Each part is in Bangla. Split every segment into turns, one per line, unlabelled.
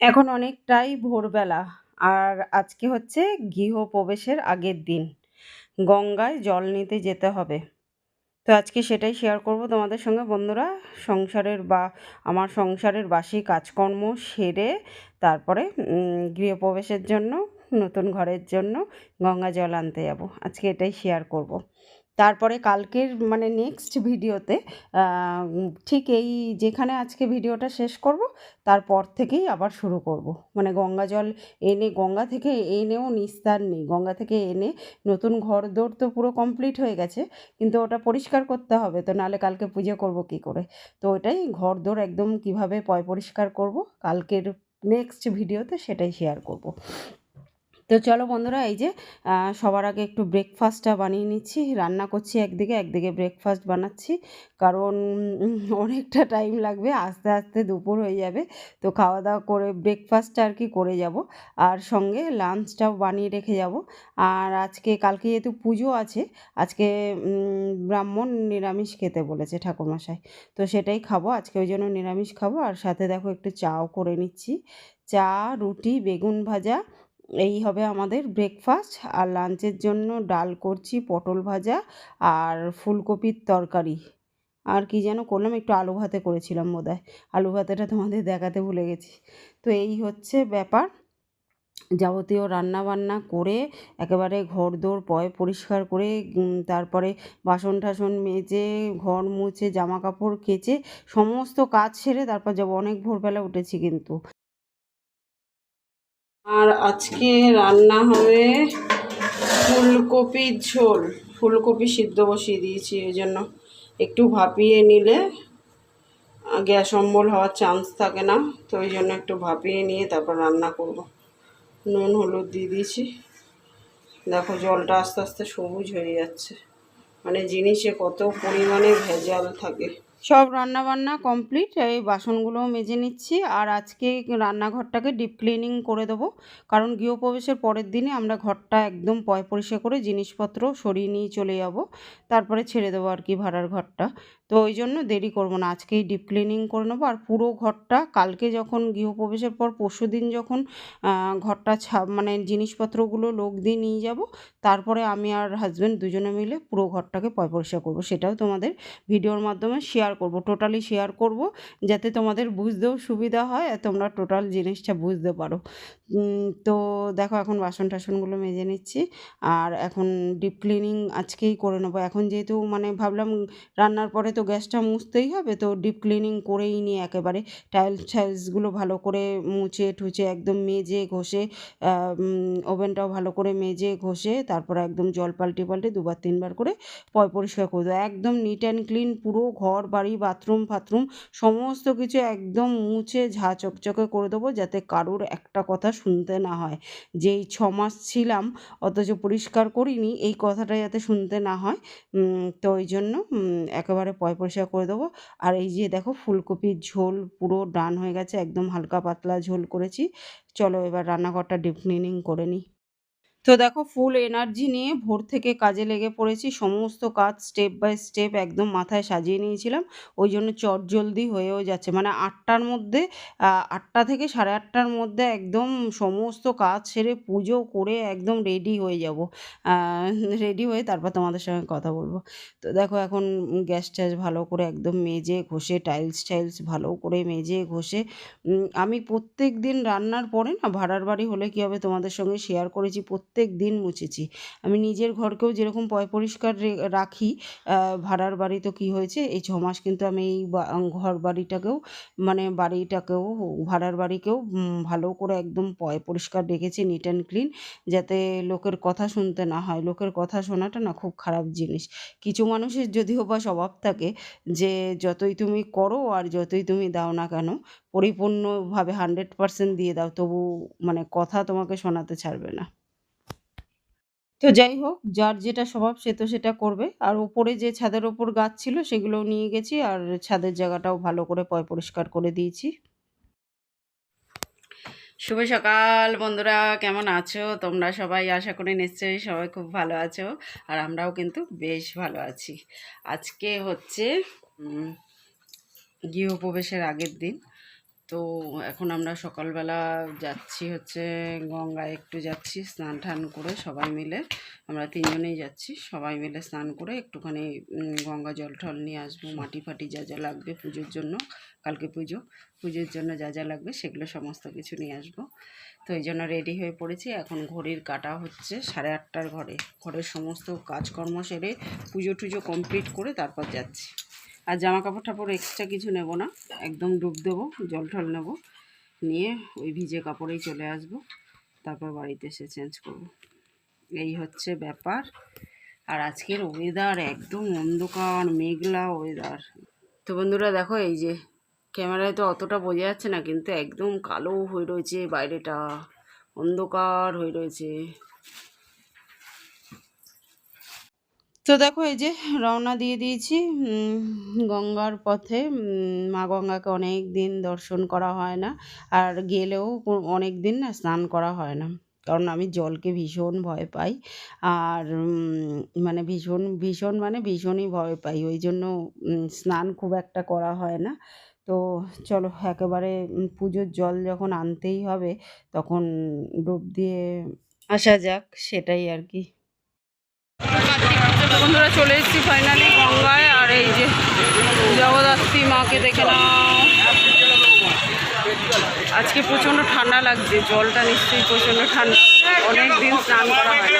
এখন অনেকটাই ভোরবেলা। আর আজকে হচ্ছে গৃহপ্রবেশের আগের দিন। গঙ্গায় জল নিতে যেতে হবে। তো আজকে সেটাই শেয়ার করব তোমাদের সঙ্গে। বন্ধুরা, সংসারের বা, আমার সংসারের বাসি কাজকর্ম সেরে তারপরে গৃহপ্রবেশের জন্য, নতুন ঘরের জন্য গঙ্গা জল আনতে যাব। আজকে এটাই শেয়ার করব। তারপরে কালকের মানে নেক্সট ভিডিওতে ঠিক এই যেখানে আজকে ভিডিওটা শেষ করব, তারপর থেকেই আবার শুরু করব। মানে গঙ্গা জল এনে, গঙ্গা থেকে এনেও নিস্তার নেই। গঙ্গা থেকে এনে নতুন ঘর দৌড় তো পুরো কমপ্লিট হয়ে গেছে, কিন্তু ওটা পরিষ্কার করতে হবে, তো নাহলে কালকে পুজো করব কি করে? তো ওটাই ঘর দৌড় একদম কীভাবে পয় পরিষ্কার করব, কালকের নেক্সট ভিডিওতে সেটাই শেয়ার করব। তো চলো বন্ধুরা, এই যে সবার আগে একটু ব্রেকফাস্টটা বানিয়ে নিচ্ছি। রান্না করছি একদিকে একদিকে ব্রেকফাস্ট বানাচ্ছি। কারণ অনেকটা টাইম লাগবে, আস্তে আস্তে দুপুর হয়ে যাবে। তো খাওয়া দাওয়া করে ব্রেকফাস্টটা আর কি করে যাব। আর সঙ্গে লাঞ্চটাও বানিয়ে রেখে যাব। আর আজকে, কালকে যেহেতু পুজো আছে, আজকে ব্রাহ্মণ নিরামিষ খেতে বলেছে ঠাকুরমশাই। তো সেটাই খাব, আজকে ওই জন্য নিরামিষ খাব। আর সাথে দেখো একটু চাও করে নিচ্ছি। চা, রুটি, বেগুন ভাজা এই হবে আমাদের ব্রেকফাস্ট আর লাঞ্চের জন্য ডাল করছি, পটল ভাজা আর ফুলকপির তরকারি। আর কি যেন করলাম, একটু আলু ভাতে করেছিলাম বোধহয়। আলু ভাতেটা তোমাদের দেখাতে ভুলে গেছি। তো এই হচ্ছে ব্যাপার। যাবতীয় রান্না বান্না করে একেবারে ঘর দোর পয় পরিষ্কার করে তারপরে বাসন টাসন মেজে, ঘর মুছে জামা কাপড় কেচে, সমস্ত কাজ সেরে তারপর যাব। অনেক ভোরবেলা উঠেছি কিন্তু। আর আজকে রান্না হবে ফুলকপির ঝোল। ফুলকপি সিদ্ধ বসিয়ে দিয়েছি, এই জন্য একটু ভাপিয়ে নিলে গ্যাস অম্বল হওয়ার চান্স থাকে না, তো ওই জন্য একটু ভাপিয়ে নিয়ে তারপর রান্না করব। নুন, হলুদ দিয়ে দিয়েছি। দেখো জলটা আস্তে আস্তে সবুজ হয়ে যাচ্ছে। মানে জিনিসে কত পরিমাণে ভেজাল থাকে। সব রান্না বান্না কমপ্লিট এই বাসনগুলোও মেজে নিচ্ছি। আর আজকে রান্নাঘরটাকে ডিপ ক্লিনিং করে দেবো। কারণ গৃহপ্রবেশের পরের দিনে আমরা ঘরটা একদম পয় পরিষ্কার করে জিনিসপত্র সরিয়ে নিয়ে চলে যাব। তারপরে ছেড়ে দেবো আর কি ভাড়ার ঘরটা। তো ওই জন্য দেরি করব না, আজকেই ডিপ ক্লিনিং করে নেব। আর পুরো ঘরটা কালকে যখন গৃহপ্রবেশের পর পরশু দিন যখন ঘরটা ছা মানে জিনিসপত্রগুলো লোক দিয়ে নিয়ে যাব, তারপরে আমি আর হাজব্যান্ড দুজনে মিলে পুরো ঘরটাকে পয় পরিষ্কার করব। সেটাও তোমাদের ভিডিওর মাধ্যমে শেয়ার করব টোটালি শেয়ার করব, যাতে তোমাদের বুঝতেও সুবিধা হয় আর তোমরা টোটাল জিনিসটা বুঝতে পারো। তো দেখো এখন বাসন টাসনগুলো মেজে নিচ্ছি আর এখন ডিপ ক্লিনিং আজকেই করে নেব। এখন যেহেতু মানে ভাবলাম রান্নার পরে তো গ্যাসটা মুছতেই হবে, তো ডিপ ক্লিনিং করেই নিয়ে একেবারে। টাইলস টাইলসগুলো ভালো করে মুছে ঠুচে একদম মেজে ঘষে ওভেনটাও ভালো করে মেজে ঘষে, তারপর একদম জল পাল্টে পাল্টে দুবার তিনবার করে পয় পরিষ্কার করে দেবো। একদম নিট অ্যান্ড ক্লিন পুরো ঘর বাড়ি, বাথরুম, ফাথরুম, সমস্ত কিছু একদম মুছে ঝা চকচকে করে দেবো যাতে কারোর একটা কথা শুনতে না হয়। যেই ছ মাস ছিলাম, অথচ পরিষ্কার করিনি, এই কথাটা যাতে শুনতে না হয় তো ওই জন্য একেবারে পয় পরিষ্কার করে দেবো। আর এই যে দেখো, ফুলকপির ঝোল পুরো ডান হয়ে গেছে, একদম হালকা পাতলা ঝোল করেছি। চলো এবার রান্নাঘরটা ডিপ ক্লিনিং করে নিই। তো দেখো ফুল এনার্জি নিয়ে ভোর থেকে কাজে লেগে পড়েছি। সমস্ত কাজ স্টেপ বাই স্টেপ একদম মাথায় সাজিয়ে নিয়েছিলাম। ওই জন্য চট জলদি হয়েও যাচ্ছে। মানে আটটার মধ্যে আটটা থেকে সাড়ে আটটার মধ্যে একদম সমস্ত কাজ সেরে পুজো করে একদম রেডি হয়ে যাব। রেডি হয়ে তারপর তোমাদের সঙ্গে কথা বলব। তো দেখো এখন গ্যাস ট্যাস ভালো করে একদম মেজে ঘষে টাইলস টাইলস ভালো করে মেজে ঘষে আমি প্রত্যেক দিন রান্নার পরে না ভাড়ার বাড়ি হলে কী হবে তোমাদের সঙ্গে শেয়ার করেছি। প্রত্যেক প্রত্যেক দিন মুছেছি। আমি নিজের ঘরকেও যেরকম পয় পরিষ্কার রাখি ভাড়ার বাড়ি তো কী হয়েছে, এই ছ মাস কিন্তু আমি এই ঘর বাড়িটাকেও মানে বাড়িটাকেও, ভাড়ার বাড়িকেও ভালো করে একদম পয় পরিষ্কার রেখেছি নিট অ্যান্ড ক্লিন যাতে লোকের কথা শুনতে না হয়। লোকের কথা শোনাটা না খুব খারাপ জিনিস। কিছু মানুষের যদিও বা স্বভাব থাকে যে, যতই তুমি করো আর যতই তুমি দাও না কেন, পরিপূর্ণভাবে হান্ড্রেড পারসেন্ট দিয়ে দাও, তবু মানে কথা তোমাকে শোনাতে ছাড়বে না। তো যাই হোক, যার যেটা স্বভাব সে তো সেটা করবে। আর ওপরে যে ছাদের ওপর গাছ ছিল সেগুলোও নিয়ে গেছি আর ছাদের জায়গাটাও ভালো করে পয় পরিষ্কার করে দিয়েছি। শুভ সকাল বন্ধুরা, কেমন আছো? তোমরা সবাই আশা করি নিশ্চয়ই সবাই খুব ভালো আছো আর আমরাও কিন্তু বেশ ভালো আছি। আজকে হচ্ছে গৃহপ্রবেশের আগের দিন। তো এখন আমরা সকালবেলা যাচ্ছি হচ্ছে গঙ্গায় একটু যাচ্ছি স্নান টান করে সবাই মিলে আমরা তিনজনেই যাচ্ছি সবাই মিলে স্নান করে একটুখানি গঙ্গা জল টল নিয়ে আসব মাটি ফাটি যা যা লাগবে পুজোর জন্য কালকে পুজো পুজোর জন্য যা যা লাগবে সেগুলো সমস্ত কিছু নিয়ে আসব। তো এই জন্য রেডি হয়ে পড়েছি এখন ঘড়ির কাটা হচ্ছে সাড়ে আটটার ঘরে ঘরের সমস্ত কাজকর্ম সেরে পুজো টুজো কমপ্লিট করে তারপর যাচ্ছি। আর জামা কাপড় টাপড় এক্সট্রা কিছু নেব না। একদম ডুব দেবো জল টল নেব। নিয়ে ওই ভিজে কাপড়েই চলে আসব। তারপর বাড়িতে এসে চেঞ্জ করব। এই হচ্ছে ব্যাপার। আর আজকের ওয়েদার একদম অন্ধকার, মেঘলা ওয়েদার তো বন্ধুরা দেখো, এই যে ক্যামেরায় তো অতটা বোঝা যাচ্ছে না, কিন্তু একদম কালো হয়ে রয়েছে বাইরেটা। অন্ধকার হয়ে রয়েছে। তো দেখো এই যে রওনা দিয়ে দিয়েছি গঙ্গার পথে মা গঙ্গাকে অনেক দিন দর্শন করা হয় না, আর গেলেও অনেক দিন না স্নান করা হয় না। কারণ আমি জলকে ভীষণ ভয় পাই, আর মানে ভীষণ ভীষণ মানে ভীষণই ভয় পাই, ওই জন্য স্নান খুব একটা করা হয় না। তো চলো একেবারে পুজোর জল যখন আনতেই হবে, তখন ডুব দিয়ে আসা যাক, সেটাই আর কি। বন্ধুরা চলে এসেছি ফাইনালি গঙ্গায়, আর এই যে জগদ্ধাত্রী মাকে দেখে নাও। আজকে প্রচণ্ড ঠান্ডা লাগছে, জলটা নিশ্চয়ই প্রচণ্ড ঠান্ডা। অনেক দিন স্নান করা হয়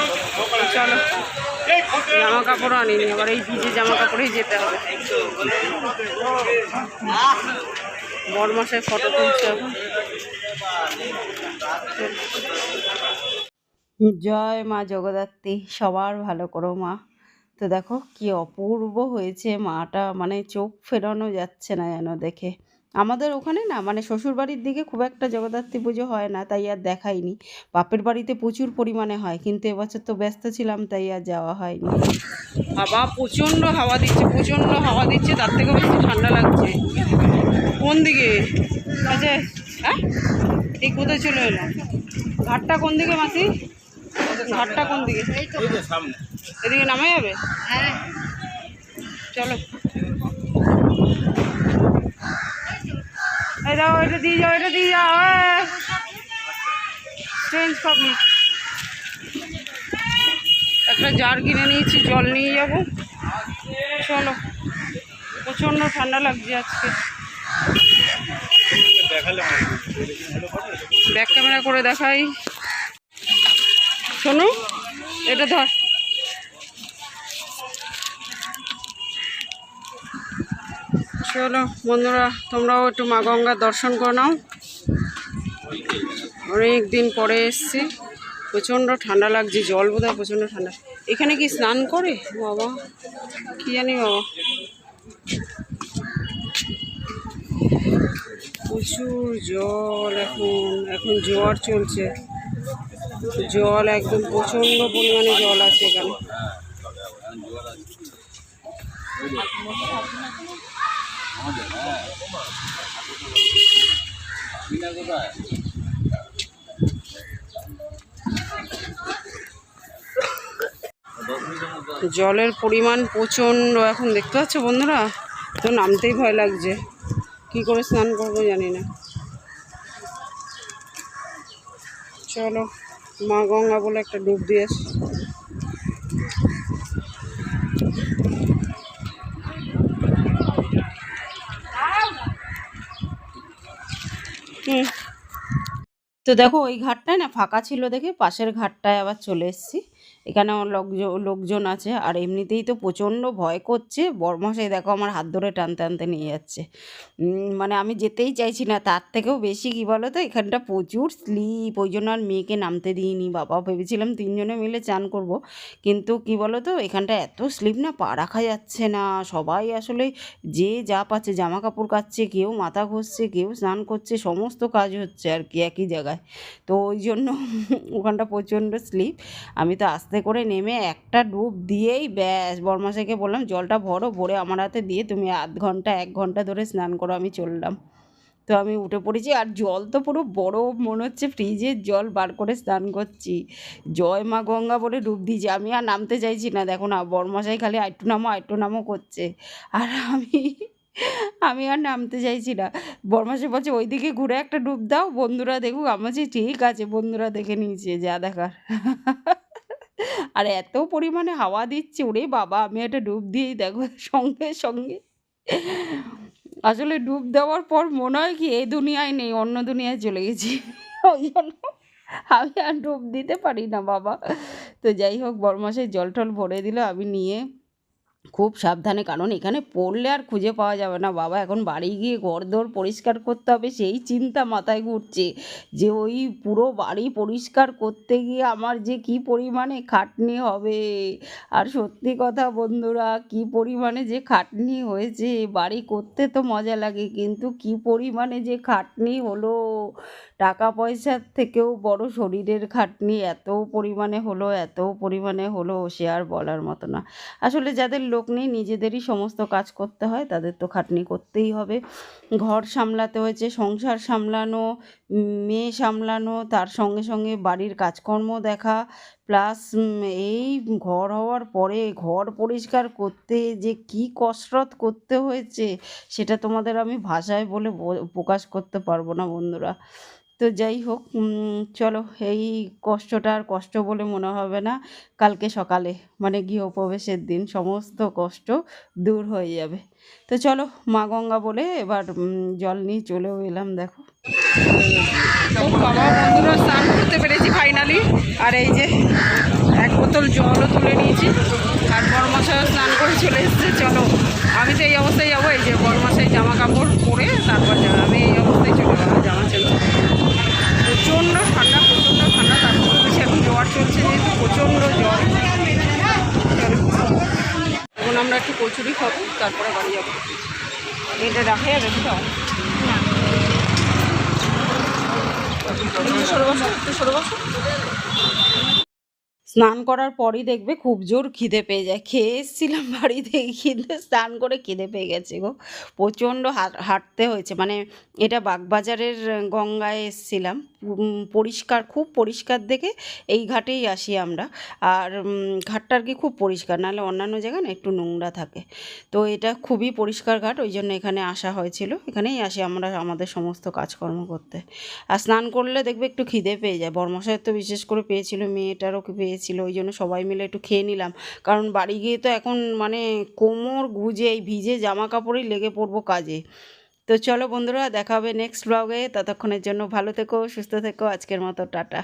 চলো জামা কাপড়ও আনিনি আবার এই ভিজে জামা কাপড়েই যেতে হবে। বরমাসের ফটো তুলছে এখন। জয় মা জগদ্ধাত্রী, সবার ভালো করো মা। তো দেখো কি অপূর্ব হয়েছে, মাটা মানে চোখ ফেরানো যাচ্ছে না যেন দেখে। আমাদের ওখানে না মানে শ্বশুরবাড়ির দিকে খুব একটা জগদ্ধাত্রী পুজো হয় না, তাই আর দেখাইনি। বাপের বাড়িতে প্রচুর পরিমাণে হয়, কিন্তু এবছর তো ব্যস্ত ছিলাম, তাই আর যাওয়া হয়নি। বাবা প্রচণ্ড হাওয়া দিচ্ছে, প্রচণ্ড হাওয়া দিচ্ছে, তার থেকেও বেশি ঠান্ডা লাগছে। কোন দিকে? আচ্ছা হ্যাঁ এই কোথায় চলে এলাম ঘাটটা কোন দিকে মাসি? ঘাটটা কোন দিকে? এদিকে নামা যাবে? হ্যাঁ। চলো। এই দাও এটা দিয়ে যাও এটা দিয়ে যাও চেঞ্জ পাবি একটা জার কিনে নিয়েছি জল নিয়ে যাব। চলো। প্রচণ্ড ঠান্ডা লাগছে আজকে। ব্যাক ক্যামেরা করে দেখাই। শোনো এটা ধর। চলো, বন্ধুরা, তোমরাও একটু মা গঙ্গার দর্শন করে নাও। অনেক দিন পরে এসছি। প্রচণ্ড ঠান্ডা লাগছে, জল বোধহয় প্রচণ্ড ঠান্ডা। এখানে কি স্নান করে? বাবা, কি জানি বাবা। প্রচুর জল এখন এখন জোয়ার চলছে। জল একদম প্রচণ্ড পরিমাণে জল আছে এখানে। জলের পরিমাণ প্রচণ্ড এখন দেখতে পাচ্ছ বন্ধুরা? তো নামতেই ভয় লাগছে। কি করে স্নান করব জানি না। চলো মা গঙ্গা বলে একটা ডুব দিয়ে তো দেখো ওই ঘাটটায় না ফাঁকা ছিল দেখে পাশের ঘাটটায় আবার চলে এসেছি। এখানে আমার লোকজন লোকজন আছে আর এমনিতেই তো প্রচণ্ড ভয় করছে। বরমশাই দেখো আমার হাত ধরে টানতে টানতে নিয়ে যাচ্ছে। মানে আমি যেতেই চাইছি না, তার থেকেও বেশি কী বলো তো, এখানটা প্রচুর স্লিপ ওই জন্য আর মেয়েকে নামতে দিইনি। বাবা, ভেবেছিলাম তিনজনে মিলে চান করব। কিন্তু কি বলো তো, এখানটা এত স্লিপ না, পা রাখা যাচ্ছে না। সবাই আসলে যে যা পাচ্ছে জামা কাপড় কাচ্ছে, কেউ মাথা ঘষছে, কেউ স্নান করছে, সমস্ত কাজ হচ্ছে আর কি একই জায়গায়। তো ওই জন্য ওখানটা প্রচণ্ড স্লিপ আমি তো আস্তে করে নেমে একটা ডুব দিয়েই ব্যাস বর্মাশাইকে বললাম, জলটা ভরো, ভরে আমার হাতে দিয়ে তুমি আধ ঘণ্টা, এক ঘণ্টা ধরে স্নান করো, আমি চললাম। তো আমি উঠে পড়েছি, আর জল তো পুরো বড় মনে হচ্ছে ফ্রিজের জল বার করে স্নান করছি। জয় মা গঙ্গা বলে ডুব দিয়েছি, আমি আর নামতে চাইছি না, দেখো না বরমশাই খালি আইটু নামো আইটু নামো করছে। আর আমি
আমি আর নামতে চাইছি না। বরমাসে বলছে, ওইদিকে ঘুরে একটা ডুব দাও, বন্ধুরা দেখুক, আমার ঠিক আছে, বন্ধুরা দেখে নিয়েছে, যা দেখার। আর এত পরিমাণে হাওয়া দিচ্ছে, ওরে বাবা, আমি একটা ডুব দিয়েই দেখো, সঙ্গে সঙ্গে। আসলে ডুব দেওয়ার পর মনে হয় কি, এই দুনিয়ায় নেই, অন্য দুনিয়ায় চলে গেছি। ওই জন্য আমি আর ডুব দিতে পারি না, বাবা। তো যাই হোক বরমাসের জল টল ভরে দিল, আমি নিয়ে খুব সাবধানে, কারণ এখানে পড়লে আর খুঁজে পাওয়া যাবে না। বাবা, এখন বাড়ি গিয়ে ঘরদোর পরিষ্কার করতে হবে, সেই চিন্তা মাথায় ঘুরছে যে ওই পুরো বাড়ি পরিষ্কার করতে গিয়ে আমার যে কি পরিমাণে খাটনি হবে। আর সত্যি কথা বন্ধুরা, কি পরিমাণে যে খাটনি হয়েছে বাড়ি করতে তো মজা লাগে, কিন্তু কি পরিমাণে যে খাটনি হলো টাকা পয়সার থেকেও বড় শরীরের খাটনি এত পরিমাণে হলো, এত পরিমাণে হলো সে আর বলার মতো না। আসলে যাদের লোক নেই, নিজেদেরই সমস্ত কাজ করতে হয়, তাদের তো খাটনি করতেই হবে। ঘর সামলাতে হয়েছে, সংসার সামলানো মেয়ে সামলানো, তার সঙ্গে সঙ্গে বাড়ির কাজকর্ম দেখা প্লাস এই ঘর হওয়ার পরে, ঘর পরিষ্কার করতে যে কি কসরত করতে হয়েছে, সেটা তোমাদের আমি ভাষায় বলে প্রকাশ করতে পারব না বন্ধুরা। তো যাই হোক চলো এই কষ্টটা আর কষ্ট বলে মনে হবে না। কালকে সকালে মানে গৃহপ্রবেশের দিন, সমস্ত কষ্ট দূর হয়ে যাবে। তো চলো মা গঙ্গা বলে এবার জল নিয়ে চলেও এলাম, দেখো। বাবা স্নান করতে পেরেছি ফাইনালি আর এই যে এক বোতল জলও তুলে নিয়েছি। আর বড়মশাইও স্নান করে চলে এসেছে, চলো। আমি তো এই অবস্থায় যাব, এই যে বড়মশাই জামা কাপড় পরে তারপর যাব আমি এই অবস্থায় চলে যাব জামা চলছে প্রচণ্ড ঠান্ডা প্রচণ্ড ঠান্ডা তার থেকে বেশি এখন জ্বর চলছে যেহেতু প্রচণ্ড জ্বর চলো এখন আমরা একটু কচুরি খাব তারপরে বাড়ি যাব। এটা রাখে দাও। একটু সরে বসো একটু সরে স্নান করার পরই দেখবে খুব জোর খিদে পেয়ে যায়। খেয়ে এসেছিলাম বাড়িতে খিদে স্নান করে খিদে পেয়ে গেছে গো। প্রচণ্ড হাট- হাঁটতে হয়েছে। মানে এটা বাগবাজারের গঙ্গায় এসেছিলাম। পরিষ্কার, খুব পরিষ্কার দেখে এই ঘাটেই আসি আমরা। আর ঘাটটা আর কি খুব পরিষ্কার। নাহলে অন্যান্য জায়গায় না একটু নোংরা থাকে। তো এটা খুবই পরিষ্কার ঘাট। ওই জন্য এখানে আসা হয়েছিল। এখানেই আসি আমরা আমাদের সমস্ত কাজকর্ম করতে। আর স্নান করলে দেখবে একটু খিদে পেয়ে যায়। বর্মশাইয়ের তো বিশেষ করে পেয়েছিল। মেয়েটারও কি পেয়েছিল ওই জন্য সবাই মিলে একটু খেয়ে নিলাম। কারণ বাড়ি গিয়ে তো এখন মানে কোমর গুজে, এই ভিজে জামা কাপড়ই লেগে পড়ব কাজে। তো চলো বন্ধুরা, দেখা হবে নেক্সট ব্লগে ততক্ষণের জন্য ভালো থেকো, সুস্থ থেকো। আজকের মতো, টাটা।